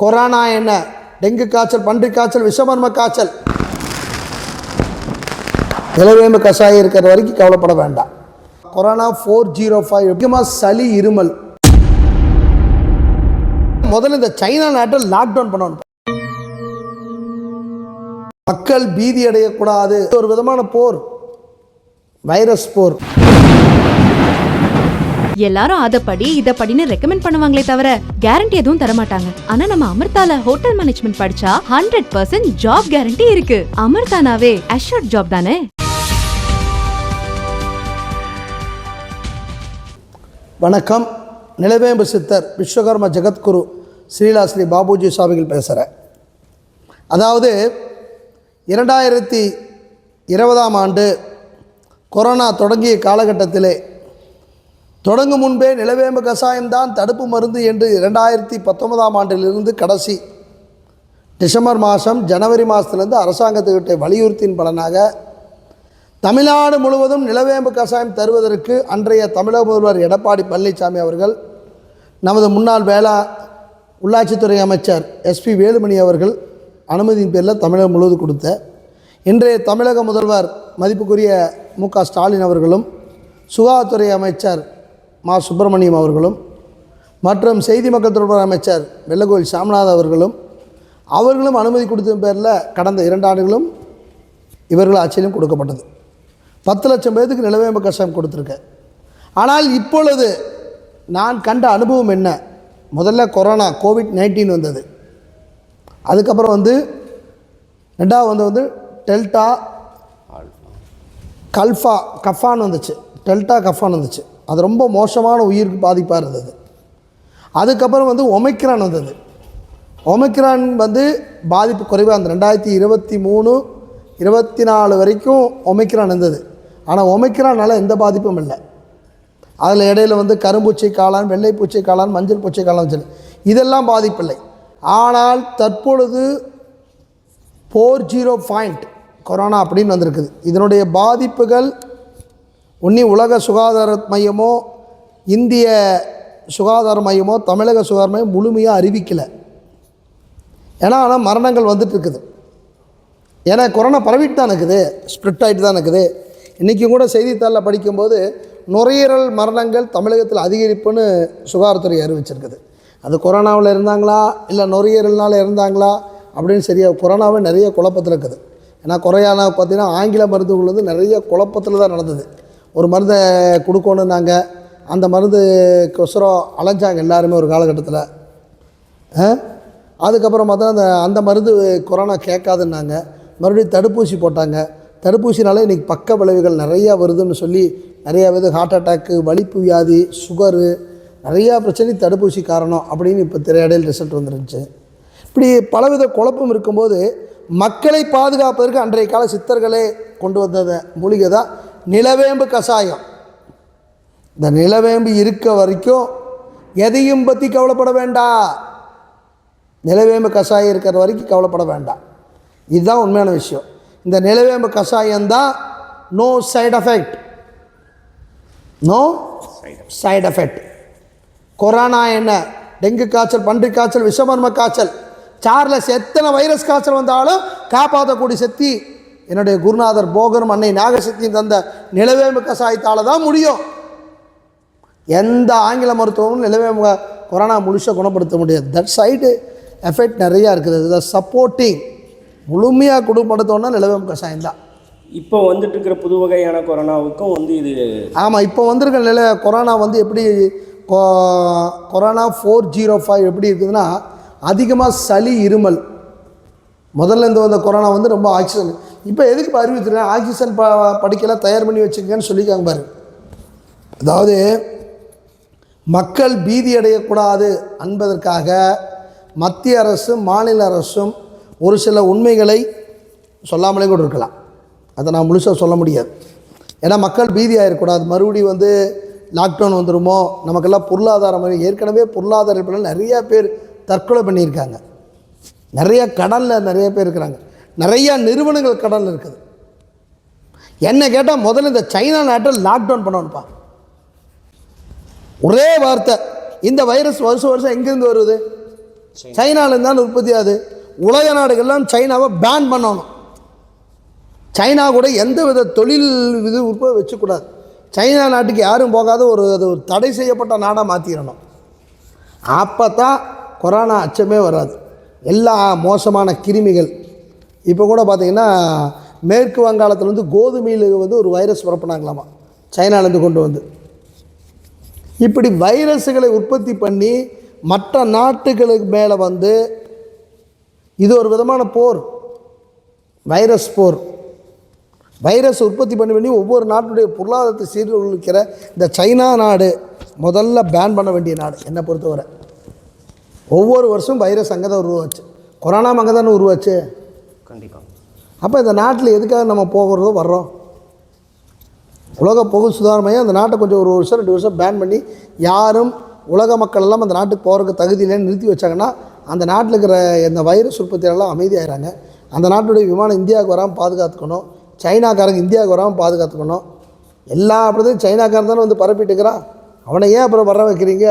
Corona என்ன? Dengue காய்ச்சல் பன்றி காய்ச்சல் விஷமர்ம காய்ச்சல். நிலவேம்பு கஷாயம் இருக்கிற வரைக்கும் கவலைப்பட வேண்டாம். Corona four zero oh five முக்கியமாக சளி இருமல். முதல்ல இந்த சைனா நாட்டை லாக்டவுன் பண்ணணும். மக்கள் பீதி அடையக்கூடாது ஒரு விதமான போர். வைரஸ் போர். எல்லாரும் அத படி இத படின்னு ரெக்கமெண்ட் பண்ணுவாங்களே தவிர கேரண்டி எதுவும் தர மாட்டாங்க ஆனா நம்ம அமிர்தால ஹோட்டல் மேனேஜ்மெண்ட் படிச்சா ஹண்ட்ரட் பர்சன்ட் ஜாப் கேரண்டி இருக்கு. அமிர்தானாவே அஷ்யூர்ட் ஜாப் தானே? வணக்கம். நிலவேம்பு சித்தர் விஸ்வகர்ம ஜெகத்குரு ஸ்ரீலா ஸ்ரீ பாபுஜி சுவாமிகள் பேசுகிறேன் அதாவது இரண்டாயிரத்தி இருபதாம் ஆண்டு கொரோனா தொடங்கிய காலகட்டத்திலே தொடங்கும் முன்பே நிலவேம்பு கஷாயம்தான் தடுப்பு மருந்து என்று இரண்டாயிரத்தி பத்தொன்பதாம் ஆண்டிலிருந்து கடைசி டிசம்பர் மாதம் ஜனவரி மாதத்துலேருந்து அரசாங்கத்துக்கிட்ட வலியுறுத்தின் பலனாக தமிழ்நாடு முழுவதும் நிலவேம்பு கஷாயம் தருவதற்கு அன்றைய தமிழக முதல்வர் எடப்பாடி பழனிசாமி அவர்கள் நமது முன்னாள் வேளா உள்ளாட்சித்துறை அமைச்சர் எஸ்பி வேலுமணி அவர்கள் அனுமதியின் பேரில் தமிழகம் முழுவதும் கொடுத்த இன்றைய தமிழக முதல்வர் மதிப்புக்குரிய மு க ஸ்டாலின் அவர்களும் சுகாதாரத்துறை அமைச்சர் மா சுப்பிரமணியம் அவர்களும் மற்றும் செய்தி மக்கள் தொடர்பு அமைச்சர் வெள்ளக்கோயில் சாமிநாத் அவர்களும் அவர்களும் அனுமதி கொடுத்த பேரில் கடந்த இரண்டு ஆண்டுகளும் இவர்கள் ஆட்சியிலும் கொடுக்கப்பட்டது. பத்து லட்சம் பேருக்கு நிலவேம்பு கஷாயம் கொடுத்துருக்கேன் ஆனால் இப்பொழுது நான் கண்ட அனுபவம் என்ன? முதல்ல கொரோனா கோவிட் நைன்டீன் வந்தது. அதுக்கப்புறம் வந்து ரெண்டாவது வந்து வந்து டெல்டா கல்ஃபா கஃபான் வந்துச்சு. டெல்டா கஃபான் வந்துச்சு. அது ரொம்ப மோசமான உயிருக்கு பாதிப்பாக இருந்தது. அதுக்கப்புறம் வந்து ஒமைக்ரான் வந்தது. ஒமைக்ரான் வந்து பாதிப்பு குறைவாக அந்த ரெண்டாயிரத்தி இருபத்தி மூணு இருபத்தி நாலு வரைக்கும் ஒமைக்ரான் இருந்தது. ஆனால் ஒமைக்ரானால் எந்த பாதிப்பும் இல்லை. அதில் இடையில வந்து கரும்பூச்சி காளான் வெள்ளை காளான் மஞ்சள் பூச்சி காளான் சொல்லி இதெல்லாம் பாதிப்பில்லை ஆனால் தற்பொழுது ஃபோர் ஜீரோ பாயிண்ட் கொரோனா அப்படின்னு வந்திருக்குது. இதனுடைய பாதிப்புகள் ஒன்றி உலக சுகாதார மையமோ இந்திய சுகாதார மையமோ தமிழக சுகாதார மையம் முழுமையாக அறிவிக்கலை. ஏன்னா ஆனால் மரணங்கள் வந்துட்டு இருக்குது. ஏன்னா கொரோனா பரவிட்டு தான் இருக்குது ஸ்ப்ரெட் ஆகிட்டு தான் இருக்குது. இன்றைக்கும் கூட செய்தித்தாளில் படிக்கும்போது நுரையீரல் மரணங்கள் தமிழகத்தில் அதிகரிப்புன்னு சுகாதாரத்துறை அறிவிச்சிருக்குது. அது கொரோனாவில் இருந்தாங்களா இல்லை நுரையீரல்னால் இருந்தாங்களா அப்படின்னு சரியாக கொரோனாவே நிறைய குழப்பத்தில் இருக்குது. ஏன்னா கொரோனா பார்த்திங்கன்னா ஆங்கில மருந்துகள் வந்து நிறைய குழப்பத்தில் தான் நடந்தது. ஒரு மருந்தை கொடுக்கணுன்னாங்க அந்த மருந்துக்கொசரம் அலைஞ்சாங்க எல்லாருமே ஒரு காலகட்டத்தில். அதுக்கப்புறம் பார்த்தா அந்த அந்த மருந்து கொரோனா கேட்காதுன்னாங்க. மறுபடியும் தடுப்பூசி போட்டாங்க. தடுப்பூசினால இன்றைக்கி பக்க விளைவுகள் நிறையா வருதுன்னு சொல்லி நிறையா வித ஹார்ட் அட்டாக்கு வலிப்பு வியாதி சுகரு நிறையா பிரச்சனை தடுப்பூசி காரணம் அப்படின்னு இப்போ திரையடையில் ரிசல்ட் வந்துருந்துச்சு. இப்படி பலவித குழப்பம் இருக்கும்போது மக்களை பாதுகாப்பதற்கு அன்றைய கால சித்தர்களே கொண்டு வந்த மூலிகை தான் நிலவேம்பு கஷாயம். இந்த நிலவேம்பு இருக்க வரைக்கும் எதையும் பற்றி கவலைப்பட வேண்டாம் நிலவேம்பு கஷாயம் இருக்கிற வரைக்கும் கவலைப்பட வேண்டாம். இதுதான் உண்மையான விஷயம். இந்த நிலவேம்பு கஷாயம்தான் no side effect no side effect corona என்ன? டெங்கு காய்ச்சல் பன்றி காய்ச்சல் விஷமர்ம காய்ச்சல் சார்லஸ் எத்தனை வைரஸ் காய்ச்சல் வந்தாலும் காப்பாற்றக்கூடிய சக்தி என்னுடைய குருநாதர் போகரும் அன்னை நாகசக்தியும் தந்த நிலவேம்பு கஷாயத்தால் தான் முடியும். எந்த ஆங்கில மருத்துவமும் நிலவேம்பு கொரோனா முழுசாக குணப்படுத்த முடியாது. தட் சைடு எஃபெக்ட் நிறையா இருக்குது. இதை சப்போர்ட்டிங் முழுமையாக குணப்படுத்தோன்னா நிலவேம்பு கஷாயம் தான். இப்போ வந்துட்டு இருக்கிற புது வகையான கொரோனாவுக்கும் வந்து இது ஆமாம் இப்போ வந்திருக்க நில கொரோனா வந்து எப்படி கொரோனா ஃபோர் ஜீரோ ஃபைவ் எப்படி இருக்குதுன்னா அதிகமாக சளி இருமல். முதல்ல இந்த வந்த கொரோனா வந்து ரொம்ப ஆக்சிஜன் இப்போ எதுக்கு இப்போ அறிவித்துறேன் ஆக்சிஜன் ப படிக்கலாம் தயார் பண்ணி வச்சுக்கங்கன்னு சொல்லியிருக்காங்க பாரு. அதாவது மக்கள் பீதி அடையக்கூடாது என்பதற்காக மத்திய அரசும் மாநில அரசும் ஒரு சில உண்மைகளை சொல்லாமலே கூட இருக்கலாம். அதை நான் முழுசாக சொல்ல முடியாது. ஏன்னா மக்கள் பீதி ஆகிடக்கூடாது மறுபடியும் வந்து லாக்டவுன் வந்துருமோ? நமக்கெல்லாம் பொருளாதாரம் ஏற்கனவே பொருளாதார நிறையா பேர் தற்கொலை பண்ணியிருக்காங்க. நிறைய கடனில் நிறைய பேர் இருக்கிறாங்க. நிறையா நிறுவனங்கள் கடனில் இருக்குது. என்ன கேட்டால் முதல்ல இந்த சைனா நாட்டை லாக்டவுன் பண்ணணும்ப்பா. ஒரே வார்த்தை இந்த வைரஸ் வருஷம் வருஷம் எங்கேருந்து வருது? சைனாலேருந்து தான் உற்பத்தி ஆகுது. உலக நாடுகள்லாம் சைனாவை பேன் பண்ணணும். சைனா கூட எந்த வித தொழில் இது உற்பத்தி வச்சுக்கூடாது. சைனா நாட்டுக்கு யாரும் போகாத ஒரு அது ஒரு தடை செய்யப்பட்ட நாடாக மாற்றிடணும் அப்போ தான் கொரோனா அச்சமே வராது. எல்லா மோசமான கிருமிகள் இப்போ கூட பார்த்தீங்கன்னா மேற்கு வங்காளத்தில் வந்து கோதுமையில் வந்து ஒரு வைரஸ் பரப்புனாங்களாமா. சைனாலேருந்து கொண்டு வந்து. இப்படி வைரஸுகளை உற்பத்தி பண்ணி மற்ற நாட்டுகளுக்கு மேலே வந்து இது ஒரு விதமான போர். வைரஸ் போர். வைரஸ் உற்பத்தி பண்ணி பண்ணி ஒவ்வொரு நாட்டுடைய பொருளாதாரத்தை சீர்குலைக்கிற இந்த சைனா நாடு முதல்ல பேன் பண்ண வேண்டிய நாடு. என்னை பொறுத்தவரை. ஒவ்வொரு வருஷம் வைரஸ் அங்கே தான் உருவாச்சு. கொரோனா அங்கே தானே உருவாச்சு. கண்டிப்பாக அப்போ இந்த நாட்டில் எதுக்காக நம்ம போகிறதோ வர்றோம்? உலக பொது சுதாரண மையம் அந்த நாட்டை கொஞ்சம் ஒரு வருஷம் ரெண்டு வருஷம் பேன் பண்ணி யாரும் உலக மக்கள் எல்லாம் அந்த நாட்டுக்கு போகிறதுக்கு தகுதி இல்லைன்னு நிறுத்தி வச்சாங்கன்னா அந்த நாட்டில் இருக்கிற இந்த வைரஸ் உற்பத்தியெல்லாம் அமைதியாகிறாங்க அந்த நாட்டுடைய விமானம் இந்தியாவுக்கு வராமல் பாதுகாத்துக்கணும். சைனாக்காரங்க இந்தியாவுக்கு வராமல் பாதுகாத்துக்கணும். எல்லா அப்படிதான் சைனாக்காரன் தானே வந்து பரப்பிட்டு இருக்கிறான். அவனை ஏன் அப்புறம் வர வைக்கிறீங்க?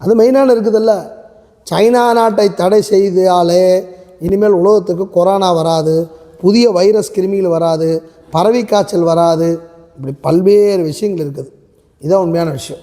அது மெயினான இருக்குதுல்ல. சைனா நாட்டை தடை செய்தாலே இனிமேல் உலகத்துக்கு கொரோனா வராது புதிய வைரஸ் கிருமிகள் வராது பறவை காய்ச்சல் வராது. இப்படி பல்வேறு விஷயங்கள் இருக்குது. இதுதான் உண்மையான விஷயம்.